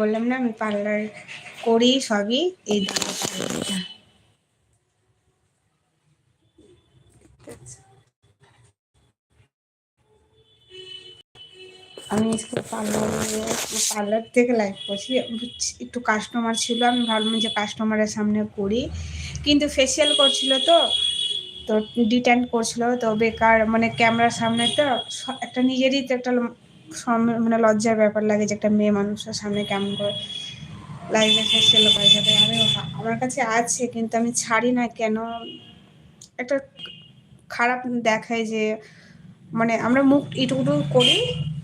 বললাম না, আমি পার্লার করি সবই। এই আমি পার্লারে পার্লার থেকে লাইভ করছি। একটু কাস্টমার ছিল, আমি ভাবলাম যে কাস্টমারের সামনে করি। কিন্তু ফেসিয়াল করছিল তো তো ডিটেন্ড করছিল। তো বেকার মানে ক্যামেরার সামনে তো একটা নিজেরই তো একটা মানে লজ্জার ব্যাপার লাগে যে একটা মেয়ে মানুষের সামনে কেমন করে লাইভে ফেসিয়াল করা যাবে? আমি আমার কাছে আছে, কিন্তু আমি ছাড়ি না কেন? একটা খারাপ দেখায় যে মানে আমরা মুখ ইটুকুটু করি,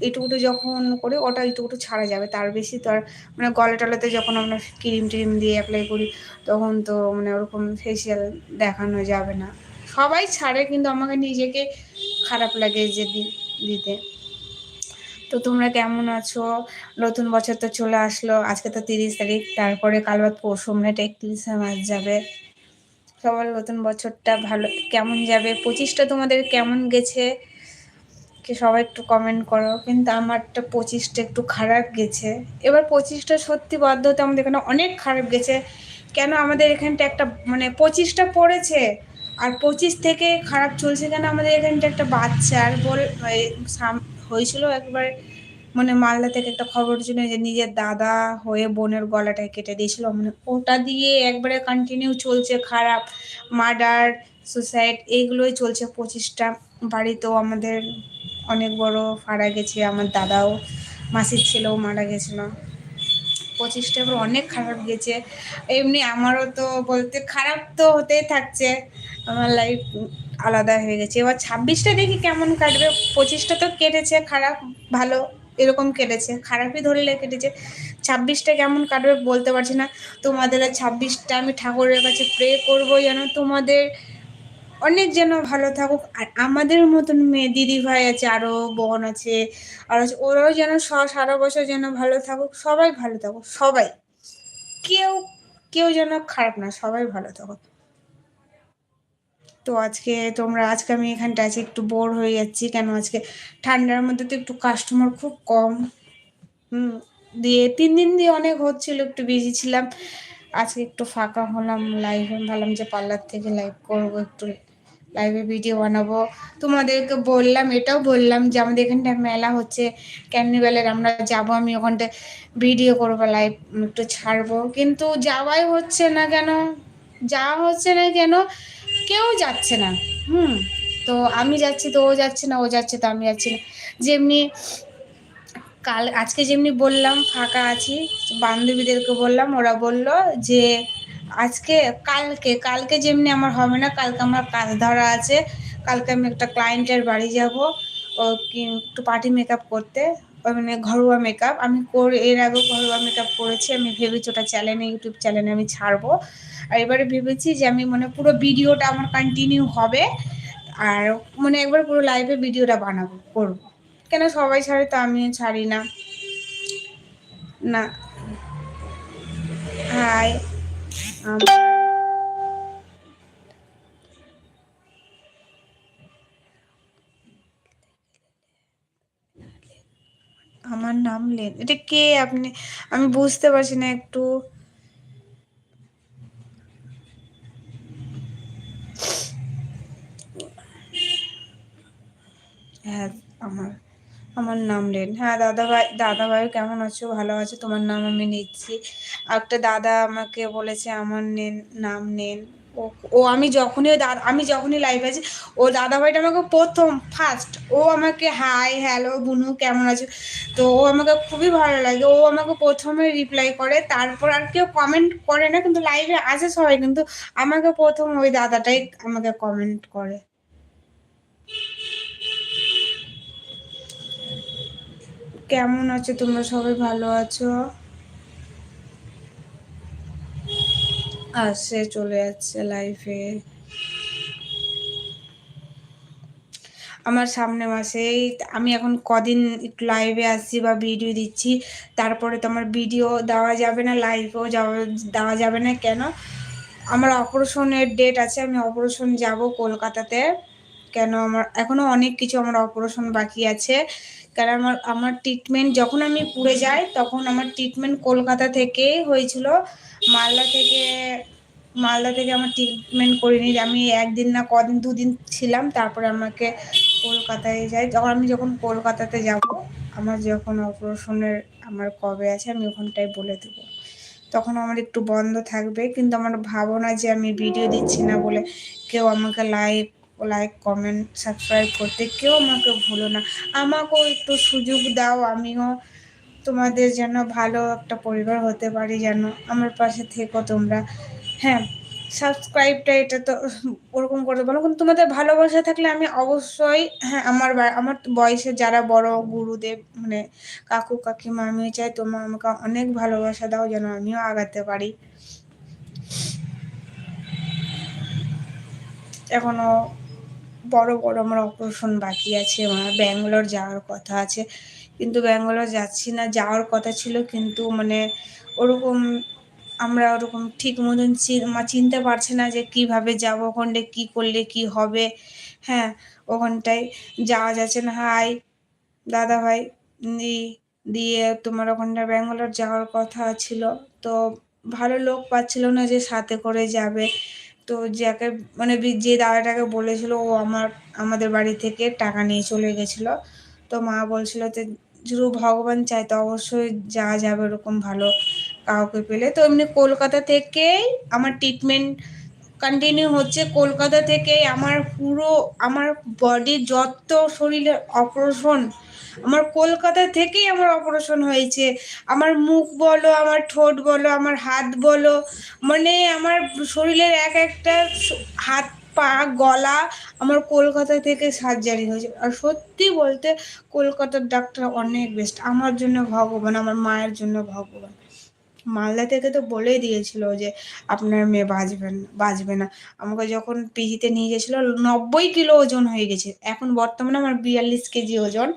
ইটুকুটু যখন করি, ওটা ইটুকুটু ছাড়া যাবে। তার বেশি তো আর মানে গলা টলাতে যখন আমরা ক্রিম ট্রিম দিয়ে অ্যাপ্লাই করি, তখন তো মানে ওরকম ফেসিয়াল দেখানো যাবে না। সবাই ছাড়ে, কিন্তু আমাকে নিজেকে খারাপ লাগে যে দিতে। তো তোমরা কেমন আছো? নতুন বছর তো চলে আসলো, আজকে তো তিরিশ তারিখ, তারপরে কাল বাদ পরশু মানে একত্রিশে মাস যাবে। সবার নতুন বছরটা ভালো, কেমন যাবে? পঁচিশটা তোমাদের কেমন গেছে? কি সবাই একটু কমেন্ট করো, কিন্তু আমারটা পঁচিশটা একটু খারাপ গেছে। এবার পঁচিশটা সত্যি বাধ্যতা আমাদের এখানে অনেক খারাপ গেছে। কেন আমাদের এখানটা একটা মানে পঁচিশটা পড়েছে, আর পঁচিশ থেকে খারাপ চলছে কেন আমাদের এখানটা একটা বাচ্চার বল হয়েছিল একবার মানে মালদা থেকে একটা খবর ছিল যে নিজের দাদা হয়ে বোনের গলাটায় কেটে দিয়েছিল। মানে ওটা দিয়ে একবারে কন্টিনিউ চলছে খারাপ মার্ডার সুসাইড এইগুলোই চলছে পঁচিশটা বাড়িতেও। আমাদের অনেক বড় ফাড়া গেছে, আমার দাদাও, মাসির ছেলেও মারা গেছিল। পঁচিশটা এবার অনেক খারাপ গেছে এমনি আমারও তো বলতে খারাপ তো হতেই থাকছে। আমার লাইফ আলাদা হয়ে গেছে। এবার ছাব্বিশটা দেখি কেমন কাটবে। পঁচিশটা তো কেটেছে, খারাপ, ভালো, এরকম কেটেছে। খারাপই ধরলে কেটেছে। ছাব্বিশটা কেমন কাটবে বলতে পারছি না। তোমাদের ছাব্বিশটা আমি ঠাকুরের কাছে প্রে করব যেন তোমাদের অনেক যেন ভালো থাকুক। আর আমাদের মতন মেয়ে দিদি ভাই আছে আরও বোন আছে, আর ওরাও যেন সারা বছর যেন ভালো থাকুক, সবাই ভালো থাকুক, সবাই। কেউ কেউ যেন খারাপ না, সবাই ভালো থাকুক। তো আজকে তোমরা, আজকে আমি এখানটা আছি, একটু বোর হয়ে যাচ্ছি, কেন আজকে ঠান্ডার মধ্যে তো একটু কাস্টমার খুব কম। হুম, দিয়ে তিন দিন দিয়ে অনেক হচ্ছিল, একটু বিজি ছিলাম। আজকে একটু ফাঁকা হলাম লাইভ ভাবলাম যে পার্লার থেকে লাইভ করব একটু। লাইভে ভিডিও বানাবো। তোমাদেরকে বললাম, এটাও বললাম যে আমাদের এখানটা মেলা হচ্ছে ক্যানিভ্যালের আমরা যাব, আমি ওখানটা ভিডিও করব লাইভ একটু ছাড়বো। কিন্তু যাওয়াই হচ্ছে না কেন? যাওয়া হচ্ছে না কেন? কেউ যাচ্ছে না। হুম, তো আমি যাচ্ছি তো ও যাচ্ছে না, ও যাচ্ছে তো আমি যাচ্ছি না। যেমনি কাল, আজকে যেমনি বললাম, ফাঁকা আছি, বান্ধবীদেরকে বললাম, ওরা বলল যে আজকে, কালকে কালকে যেমনি আমার হবে না, কালকে আমার কাজ ধরা আছে, কালকে আমি একটা ক্লায়েন্টের বাড়ি যাব, ও একটু পার্টি মেকআপ করতে মানে ঘরোয়া মেকআপ আমি করে, এর আগেও ঘরোয়া মেকআপ করেছি, আমি ভেবেছি ওটা চ্যানেলে ইউটিউব চ্যানেলে আমি ছাড়বো। আর এবারে ভেবেছি যে আমি মানে পুরো ভিডিওটা আমার কন্টিনিউ হবে, আর মানে একবার পুরো লাইভে ভিডিওটা বানাবো, করব। কেন সবাই ছাড়ে তো আমিও ছাড়ি না। না। হাই আমার নাম লেন। এটা কে আপনি? আমি বুঝতে পারছি না একটু। হ্যাঁ আমার আমার নাম লেন হ্যাঁ দাদা ভাই দাদা ভাই কেমন আছো? ভালো আছো? তোমার নাম আমি নিচ্ছি। একটা দাদা আমাকে বলেছে, আমার নেন, নাম নেন। ও ও আমি যখনই দাদা আমি যখনই লাইভ আছি, ও দাদা ভাইটা আমাকে প্রথম ফার্স্ট ও আমাকে হাই হ্যালো বুনু, কেমন আছো? তো ও আমাকে খুবই ভালো লাগে। ও আমাকে প্রথমে রিপ্লাই করে, তারপর আর কেউ কমেন্ট করে না, কিন্তু লাইভে আসে সবাই, কিন্তু আমাকে প্রথম ওই দাদাটাই আমাকে কমেন্ট করে। কেমন আছো? তোমরা সবাই ভালো আছো? আসে, চলে যাচ্ছে লাইফে আমার সামনে মাসেই, আমি এখন কদিন একটু লাইভে আসছি বা ভিডিও দিচ্ছি। তারপরে তো আমার ভিডিও দেওয়া যাবে না লাইভেও যাওয়া, দেওয়া যাবে না। কেন? আমার অপারেশনের ডেট আছে, আমি অপারেশন যাব কলকাতাতে। কেন আমার এখনও অনেক কিছু আমার অপারেশন বাকি আছে। কারণ আমার আমার ট্রিটমেন্ট যখন আমি পুড়ে যাই, তখন আমার ট্রিটমেন্ট কলকাতা থেকে হয়েছিল। মালদা থেকে মালদা থেকে আমার ট্রিটমেন্ট করিনি। আমি একদিন না কদিন, দুদিন ছিলাম, তারপরে আমাকে কলকাতায় যাই যখন আমি যখন কলকাতাতে যাব, আমার যখন অপারেশনের আমার কবে আছে, আমি ওখানটায় বলে দেবো। তখন আমার একটু বন্ধ থাকবে, কিন্তু আমার ভাবনা যে আমি ভিডিও দিচ্ছি না বলে কেউ আমাকে লাইক লাইক কমেন্ট সাবস্ক্রাইব করতে কেউ আমাকে ভুলো না। আমাকেও একটু সুযোগ দাও, আমিও তোমাদের যেন ভালো একটা পরিবার হতে পারি, যেন আমার পাশে থেকো তোমরা। হ্যাঁ সাবস্ক্রাইবটা এটা তো ওরকম করে বলো। কিন্তু তোমাদের ভালোবাসা থাকলে আমি অবশ্যই হ্যাঁ আমার আমার বয়সে যারা বড় গুরুদেব মানে কাকু, কাকিমা, আমি চাই তোমরা আমাকে অনেক ভালোবাসা দাও, যেন আমিও আগাতে পারি। এখনও বড় বড় আমার অপারেশন বাকি আছে, আমার ব্যাঙ্গালোর যাওয়ার কথা আছে। কিন্তু ব্যাঙ্গালোর যাচ্ছি না, যাওয়ার কথা ছিল কিন্তু মানে ওরকম আমরা ওরকম ঠিক মতন চিনতে পারছি না যে কীভাবে যাব ওখানটা কী করলে কি হবে। হ্যাঁ ওখানটায় যাওয়া যাচ্ছে না। হাই দাদা ভাই দিয়ে তোমার ওখানটা ব্যাঙ্গালোর যাওয়ার কথা ছিল। তো ভালো লোক পাচ্ছিল না যে সাথে করে যাবে। তো যাকে মানে যে দাদাটাকে বলেছিল, ও আমার, আমাদের বাড়ি থেকে টাকা নিয়ে চলে গেছিল। তো মা বলছিল যে যদি ভগবান চায় তো অবশ্যই যাওয়া যাবে ওরকম ভালো কাউকে পেলে। তো এমনি কলকাতা থেকেই আমার ট্রিটমেন্ট কন্টিনিউ হচ্ছে। কলকাতা থেকে আমার পুরো, আমার বডির যত শরীরের অপারেশন আমার কলকাতা থেকেই আমার অপারেশন হয়েছে। আমার মুখ বলো, আমার ঠোঁট বলো, আমার হাত বলো মানে আমার শরীরের এক একটা হাত, পা, গলা আমার কলকাতা থেকে সার্জারি হয়েছে। আর সত্যি বলতে কলকাতার ডাক্তার অনেক বেস্ট আমার জন্য ভগবান, আমার মায়ের জন্য ভগবান। মালদা থেকে তো বলেই দিয়েছিল যে আপনার মেয়ে বাঁচবেন বাঁচবে না। আমাকে যখন পিজিতে নিয়ে গেছিল, নব্বই কিলো ওজন হয়ে গেছে। এখন বর্তমানে আমার বিয়াল্লিশ কেজি ওজন।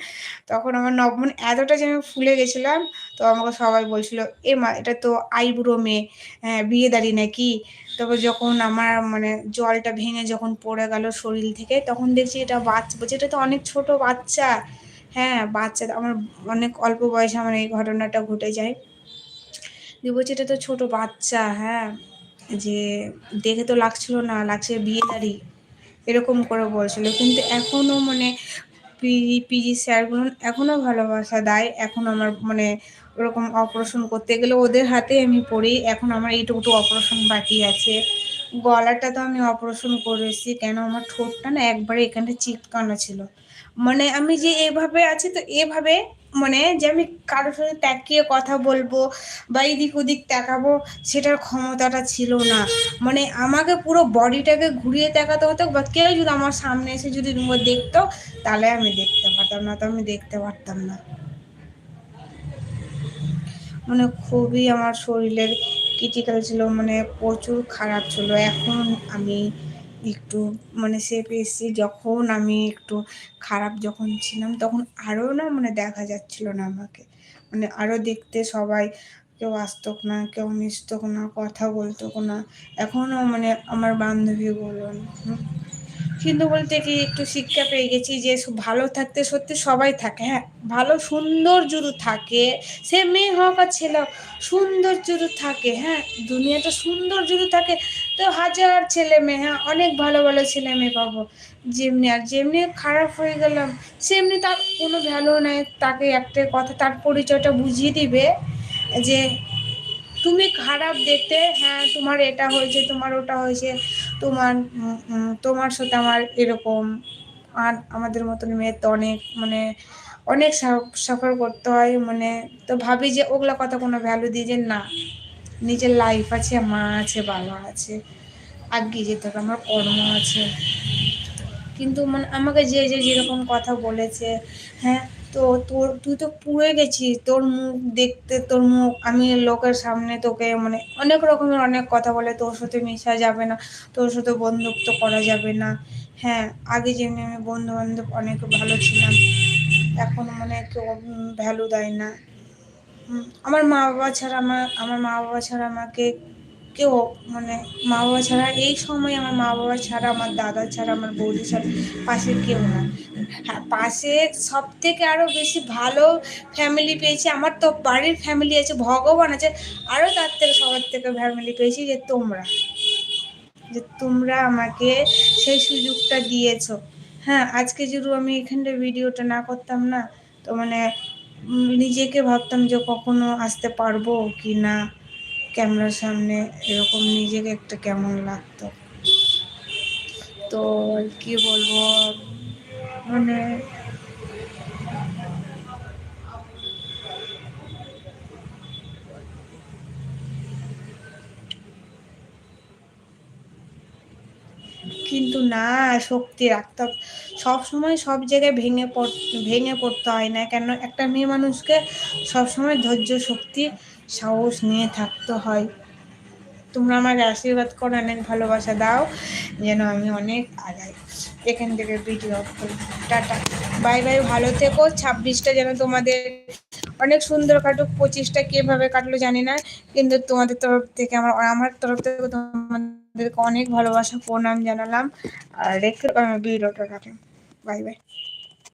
তখন আমার নব মানে এতটা যে আমি ফুলে গেছিলাম, তো আমাকে সবাই বলছিল, এ মা, এটা তো আইবুড়ো মেয়ে। হ্যাঁ বিয়ে দাঁড়ি নাকি? তারপর যখন আমার মানে জলটা ভেঙে যখন পড়ে গেল শরীর থেকে, তখন দেখছি এটা বাচ্চা, বলছে, এটা তো অনেক ছোট বাচ্চা। হ্যাঁ বাচ্চা, আমার অনেক অল্প বয়সে আমার এই ঘটনাটা ঘটে যায়। দিয়ে বলছে, এটা তো ছোটো বাচ্চা হ্যাঁ? যে দেখে তো লাগছিল না, লাগছে বিয়ে বিয়েদারি এরকম করে বলছিল। কিন্তু এখনও মানে পিজি পিজি স্যারগুলো এখনও ভালোবাসা দেয়, এখন আমার মানে ওরকম অপারেশন করতে গেলে ওদের হাতে আমি পড়ি, এখন আমার এইটুকু অপারেশন বাকি আছে। গলাটা তো আমি অপারেশন করেছি, কেন আমার ঠোঁটটা না একবারে এখানটা চিটকানো ছিল। মানে আমি যে এভাবে আছি তো এভাবে মানে যে আমি কারোর সাথে তাকিয়ে কথা বলব বা এদিক ওদিক তাকাবো, সেটার ক্ষমতাটা ছিল না। মানে আমাকে পুরো বডিটাকে ঘুরিয়ে তাকাতে হতো বা কেউ যদি আমার সামনে এসে যদি রুমে দেখতো, তাহলে আমি দেখতে পারতাম না, তো আমি দেখতে পারতাম না। মানে খুবই আমার শরীরের ক্রিটিক্যাল ছিল মানে প্রচুর খারাপ ছিল। এখন আমি একটু মানে সেফ এসেছি যখন আমি একটু খারাপ যখন ছিলাম তখন আরও না মানে দেখা যাচ্ছিল না আমাকে। মানে আরও দেখতে সবাই কেউ আসতো না, কেউ মিশতো না, কথা বলতো না। এখনও মানে আমার বান্ধবী বলুন কিন্তু বলতে কি একটু শিক্ষা পেয়ে গেছি যে ভালো থাকতে সত্যি সবাই থাকে হ্যাঁ। ভালো সুন্দর যদি থাকে, সে মেয়ে হোক আর ছেলে সুন্দর যদি থাকে হ্যাঁ। দুনিয়াটা সুন্দর যদি থাকে তো হাজার ছেলে মেয়ে হ্যাঁ অনেক ভালো ভালো ছেলে মেয়ে পাবো। যেমনি আর যেমনি খারাপ হয়ে গেলাম, সেমনি তার কোনো ভ্যালু নেই, তাকে একটা কথা, তার পরিচয়টা বুঝিয়ে দিবে যে তুমি খারাপ দেখতে হ্যাঁ তোমার এটা হয়েছে, তোমার ওটা হয়েছে, তোমার তোমার সাথে আমার এরকম। আর আমাদের মতন মেয়ের তো অনেক মানে অনেক সাফার করতে হয় মানে তো ভাবি যে ওগুলা কথা কোনো ভ্যালু দিয়ে যে না, নিজের লাইফ আছে, মা আছে, বাবা আছে, আগে যেতে হবে, আমার কর্ম আছে। কিন্তু মানে আমাকে যে যে যেরকম কথা বলেছে হ্যাঁ তো তোর, তুই তো পুড়ে গেছিস, তোর মুখ দেখতে, তোর মুখ, আমি লোকের সামনে তোকে মানে অনেক রকমের অনেক কথা বলে, তোর সাথে মেশা যাবে না, তোর সাথে বন্ধুত্ব করা যাবে না হ্যাঁ আগে যেমনি আমি বন্ধু বান্ধব অনেক ভালো ছিলাম, এখন মানে কেউ ভ্যালু দেয় না আমার মা বাবা ছাড়া আমার আমার মা বাবা ছাড়া আমাকে কেউ মানে মা বাবা ছাড়া, এই সময় আমার মা বাবা ছাড়া, আমার দাদা ছাড়া, আমার বৌদি ছাড়া পাশে কেউ না। হ্যাঁ পাশে সব থেকে আরও বেশি ভালো ফ্যামিলি পেয়েছি আমার তো, বাড়ির ফ্যামিলি আছে, ভগবান আছে আরও তার থেকে সবার থেকে ফ্যামিলি পেয়েছি যে তোমরা। যে তোমরা আমাকে সেই সুযোগটা দিয়েছ। হ্যাঁ আজকে যদি আমি এখানটা ভিডিওটা না করতাম না, তো মানে নিজেকে ভাবতাম যে কখনো আসতে পারব কি না। ক্যামেরার সামনে এরকম নিজেকে একটা কেমন লাগতো। তো কি বলব মানে কিন্তু না, শক্তি রাখতে সব সময় সব জায়গায় ভেঙে পড়, ভেঙে পড়তে হয় না। কেন? একটা মেয়ে মানুষকে সবসময় ধৈর্য, শক্তি সাহস নিয়ে থাকতে হয়। তোমরা আমাকে আশীর্বাদ করো, অনেক ভালোবাসা দাও, যেন আমি অনেক আগাই। এখান থেকে ভিডিও করি। টাটা। বাই বাই, ভালো থেকো। ছাব্বিশটা যেন তোমাদের অনেক সুন্দর কাটুক, পঁচিশটা কীভাবে কাটলো জানি না, কিন্তু তোমাদের তরফ থেকে আমার আমার তরফ থেকে তোমাদেরকে অনেক ভালোবাসা, প্রণাম জানালাম। আর রেখে ভিডিওটা রাখলাম বাই বাই।